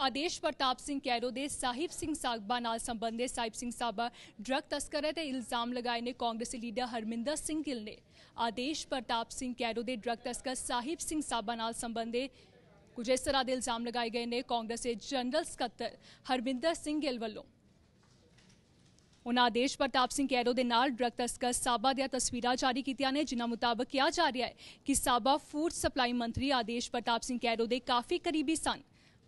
ਆਦੇਸ਼ ਪ੍ਰਤਾਪ ਸਿੰਘ ਕੈਰੋ ਦੇ ਸਾਹਿਬ ਸਿੰਘ ਸਾਬਾ ਨਾਲ ਸੰਬੰਧਿਤ ਸਾਹਿਬ ਸਿੰਘ ਸਾਬਾ ਡਰੱਗ ਤਸਕਰ ਹੈ ਤੇ ਇਲਜ਼ਾਮ ਲਗਾਏ ਨੇ ਕਾਂਗਰਸੀ ਲੀਡਰ ਹਰਮਿੰਦਰ ਸਿੰਘ ਗਿੱਲ ਨੇ। ਆਦੇਸ਼ ਪ੍ਰਤਾਪ ਸਿੰਘ ਕੈਰੋ ਦੇ ਡਰੱਗ ਤਸਕਰ ਸਾਹਿਬ ਸਿੰਘ ਸਾਬਾ ਨਾਲ ਸੰਬੰਧਿਤ ਕੁਝ ਇਸ ਤਰ੍ਹਾਂ ਦੇ ਇਲਜ਼ਾਮ ਲਗਾਏ ਗਏ ਨੇ ਕਾਂਗਰਸ ਦੇ ਜਨਰਲ ਸਕੱਤਰ ਹਰਮਿੰਦਰ ਸਿੰਘ ਗਿੱਲ ਵੱਲੋਂ। ਉਹਨਾਂ ਆਦੇਸ਼ ਪ੍ਰਤਾਪ ਸਿੰਘ ਕੈਰੋ ਦੇ ਨਾਲ ਡਰੱਗ ਤਸਕਰ ਸਾਬਾ ਦੀਆਂ ਤਸਵੀਰਾਂ ਜਾਰੀ ਕੀਤੀਆਂ ਨੇ, ਜਿਨ੍ਹਾਂ ਮੁਤਾਬਕ ਕਿਹਾ ਜਾ ਰਿਹਾ ਹੈ ਕਿ ਸਾਬਾ ਫੂਡ ਸਪਲਾਈ ਮੰਤਰੀ ਆਦੇਸ਼ ਪ੍ਰਤਾਪ ਸਿੰਘ ਕੈਰੋ ਦੇ ਕਾਫੀ ਕਰੀਬੀ ਸਨ।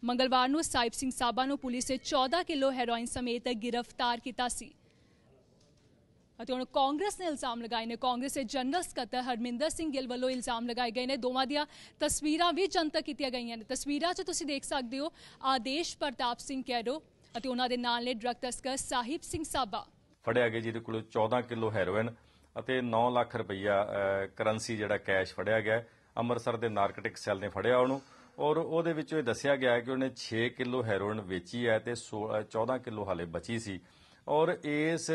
ਮੰਗਲਵਾਰ ਨੂੰ ਸਾਹਿਬ ਸਿੰਘ ਸਾਬਾ ਨੂੰ ਪੁਲਿਸ ਨੇ 14 ਕਿਲੋ ਹੈਰੋਇਨ ਸਮੇਤ ਗ੍ਰਿਫਤਾਰ ਕੀਤਾ ਸੀ। ਅਤੇ ਹੁਣ ਕਾਂਗਰਸ ਨੇ ਇਲਜ਼ਾਮ ਲਗਾਏ ਨੇ। ਕਾਂਗਰਸ ਦੇ ਜਨਰਲ ਸਕੱਤਰ ਹਰਮਿੰਦਰ ਸਿੰਘ ਗਿੱਲ ਵੱਲੋਂ ਇਲਜ਼ਾਮ ਲਗਾਏ ਗਏ ਨੇ। ਦੋਵਾਂ ਦੀਆਂ ਤਸਵੀਰਾਂ ਵੀ ਜਨਤਕ ਕੀਤੀਆਂ ਗਈਆਂ ਨੇ। ਤਸਵੀਰਾਂ 'ਚ ਤੁਸੀਂ ਦੇਖ ਸਕਦੇ ਹੋ, ਆਦੇਸ਼ ਪ੍ਰਤਾਪ ਸਿੰਘ ਕੈਰੋ ਅਤੇ ਉਹਨਾਂ ਦੇ ਨਾਲ ਨੇ ਡਰੱਗ ਤਸਕਰ ਸਾਹਿਬ ਸਿੰਘ ਸਾਬਾ। ਫੜਿਆ ਗਿਆ ਜਿਹਦੇ ਕੋਲ 14 ਕਿਲੋ ਹੈਰੋਇਨ ਅਤੇ 9 ਲੱਖ ਰੁਪਈਆ ਕਰੰਸੀ ਜਿਹੜਾ ਕੈਸ਼ ਫੜਿਆ ਗਿਆ। ਅੰਮ੍ਰਿਤਸਰ ਦੇ ਨਾਰਕੋਟਿਕ ਸੈੱਲ ਨੇ ਫੜਿਆ ਉਹਨੂੰ। ਔਰ ਉਹਦੇ ਵਿੱਚੋਂ ਇਹ ਦੱਸਿਆ ਗਿਆ ਹੈ ਕਿ ਉਹਨੇ 6 ਕਿਲੋ ਹੈਰੋਇਨ ਵੇਚੀ ਹੈ ਤੇ 16 14 ਕਿਲੋ ਹਾਲੇ ਬਚੀ ਸੀ। ਔਰ ਇਸ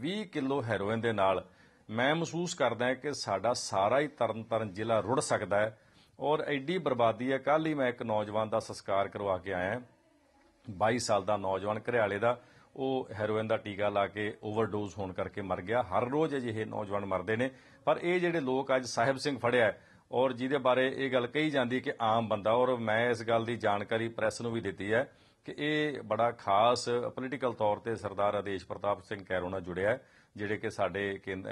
20 ਕਿਲੋ ਹੈਰੋਇਨ ਦੇ ਨਾਲ ਮੈਂ ਮਹਿਸੂਸ ਕਰਦਾ ਹਾਂ ਕਿ ਸਾਡਾ ਸਾਰਾ ਹੀ ਤਰਨਤਾਰਨ ਜ਼ਿਲ੍ਹਾ ਰੁੜ ਸਕਦਾ ਹੈ ਔਰ ਐਡੀ ਬਰਬਾਦੀ ਹੈ। ਕੱਲ ਹੀ ਮੈਂ ਇੱਕ ਨੌਜਵਾਨ ਦਾ ਸੰਸਕਾਰ ਕਰਵਾ ਕੇ ਆਇਆ ਹਾਂ। 22 ਸਾਲ ਦਾ ਨੌਜਵਾਨ ਘਰਿਆਲੇ ਦਾ, ਉਹ ਹੈਰੋਇਨ ਦਾ ਟੀਕਾ ਲਾ ਕੇ ਓਵਰਡੋਜ਼ ਹੋਣ ਕਰਕੇ ਮਰ ਗਿਆ। ਹਰ ਰੋਜ਼ ਅਜਿਹੇ ਨੌਜਵਾਨ ਮਰਦੇ ਨੇ। ਪਰ ਇਹ ਜਿਹੜੇ ਲੋਕ ਅੱਜ ਸਾਹਿਬ ਸਿੰਘ ਫੜਿਆ ਔਰ ਜਿਹਦੇ ਬਾਰੇ ਇਹ ਗੱਲ ਕਹੀ ਜਾਂਦੀ ਕਿ ਆਮ ਬੰਦਾ, ਔਰ ਮੈਂ ਇਸ ਗੱਲ ਦੀ ਜਾਣਕਾਰੀ ਪ੍ਰੈਸ ਨੂੰ ਵੀ ਦਿੱਤੀ ਹੈ ਕਿ ਇਹ ਬੜਾ ਖਾਸ ਪੋਲੀਟੀਕਲ ਤੌਰ ਤੇ ਸਰਦਾਰ ਆਦੇਸ਼ ਪ੍ਰਤਾਪ ਸਿੰਘ ਕੈਰੋ ਨਾਲ ਜੁੜਿਆ ਹੈ, ਜਿਹੜੇ ਕਿ ਸਾਡੇ ਕੇਂਦ-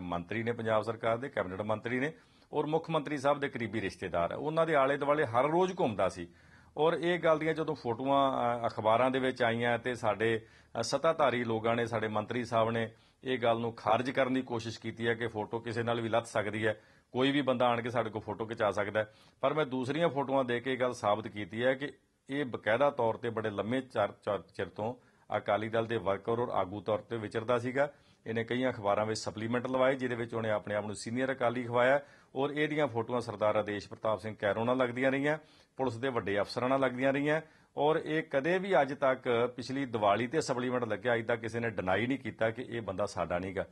ਮੰਤਰੀ ਨੇ ਪੰਜਾਬ ਸਰਕਾਰ ਦੇ, ਕੈਬਨਿਟ ਮੰਤਰੀ ਨੇ, ਔਰ ਮੁੱਖ ਮੰਤਰੀ ਸਾਹਿਬ ਦੇ ਕਰੀਬੀ ਰਿਸ਼ਤੇਦਾਰ ਹੈ। ਉਹਨਾਂ ਦੇ ਆਲੇ ਦੁਆਲੇ ਹਰ ਰੋਜ਼ ਘੁੰਮਦਾ ਸੀ। ਔਰ ਇਹ ਗੱਲ ਦੀਆਂ ਜਦੋਂ ਫੋਟੋਆਂ ਅਖਬਾਰਾਂ ਦੇ ਵਿੱਚ ਆਈਆਂ ਤੇ ਸਾਡੇ ਸੱਤਾਧਾਰੀ ਲੋਕਾਂ ਨੇ, ਸਾਡੇ ਮੰਤਰੀ ਸਾਹਿਬ ਨੇ ਇਹ ਗੱਲ ਨੂੰ ਖਾਰਜ ਕਰਨ ਦੀ ਕੋਸ਼ਿਸ਼ ਕੀਤੀ ਹੈ ਕਿ ਫੋਟੋ ਕਿਸੇ ਨਾਲ ਵੀ ਲੱਤ ਸਕਦੀ ਹੈ। ਕੋਈ ਵੀ ਬੰਦਾ ਆਣ ਕੇ ਸਾਡੇ ਕੋਲ ਫੋਟੋ ਖਿਚਾ ਸਕਦਾ ਪਰ ਮੈਂ ਦੂਸਰੀਆਂ ਫੋਟੋਆਂ ਦੇ ਕੇ ਇਹ ਗੱਲ ਸਾਬਤ ਕੀਤੀ ਹੈ ਕਿ ਇਹ ਬਕਾਇਦਾ ਤੌਰ ਤੇ ਬੜੇ ਲੰਮੇ ਚਿਰ- ਤੋਂ ਅਕਾਲੀ ਦਲ ਦੇ ਵਰਕਰ ਔਰ ਆਗੂ ਤੌਰ ਤੇ ਵਿਚਰਦਾ ਸੀਗਾ। ਇਹਨੇ ਕਈਆਂ ਅਖਬਾਰਾਂ ਵਿੱਚ ਸਪਲੀਮੈਂਟ ਲਵਾਏ, ਜਿਹਦੇ ਵਿੱਚ ਉਹਨੇ ਆਪਣੇ ਆਪ ਨੂੰ ਸੀਨੀਅਰ ਅਕਾਲੀ ਖਵਾਇਆ ਔਰ ਇਹਦੀਆਂ ਫੋਟੋਆਂ ਸਰਦਾਰ ਆਦੇਸ਼ ਪ੍ਰਤਾਪ ਸਿੰਘ ਕੈਰੋਂ ਨਾਲ ਲੱਗਦੀਆਂ ਰਹੀਆਂ, ਪੁਲਿਸ ਦੇ ਵੱਡੇ ਅਫਸਰਾਂ ਨਾਲ ਲੱਗਦੀਆਂ ਰਹੀਆਂ ਔਰ ਇਹ ਕਦੇ ਵੀ ਅੱਜ ਤੱਕ ਪਿਛਲੀ ਦੀਵਾਲੀ ਤੇ ਸਪਲੀਮੈਂਟ ਲੱਗਿਆ, ਅੱਜ ਤੱਕ ਕਿਸੇ ਨੇ ਡਿਨਾਈ ਨਹੀਂ ਕੀਤਾ ਕਿ ਇਹ ਬੰਦਾ ਸਾਡਾ ਨਹੀਂਗਾ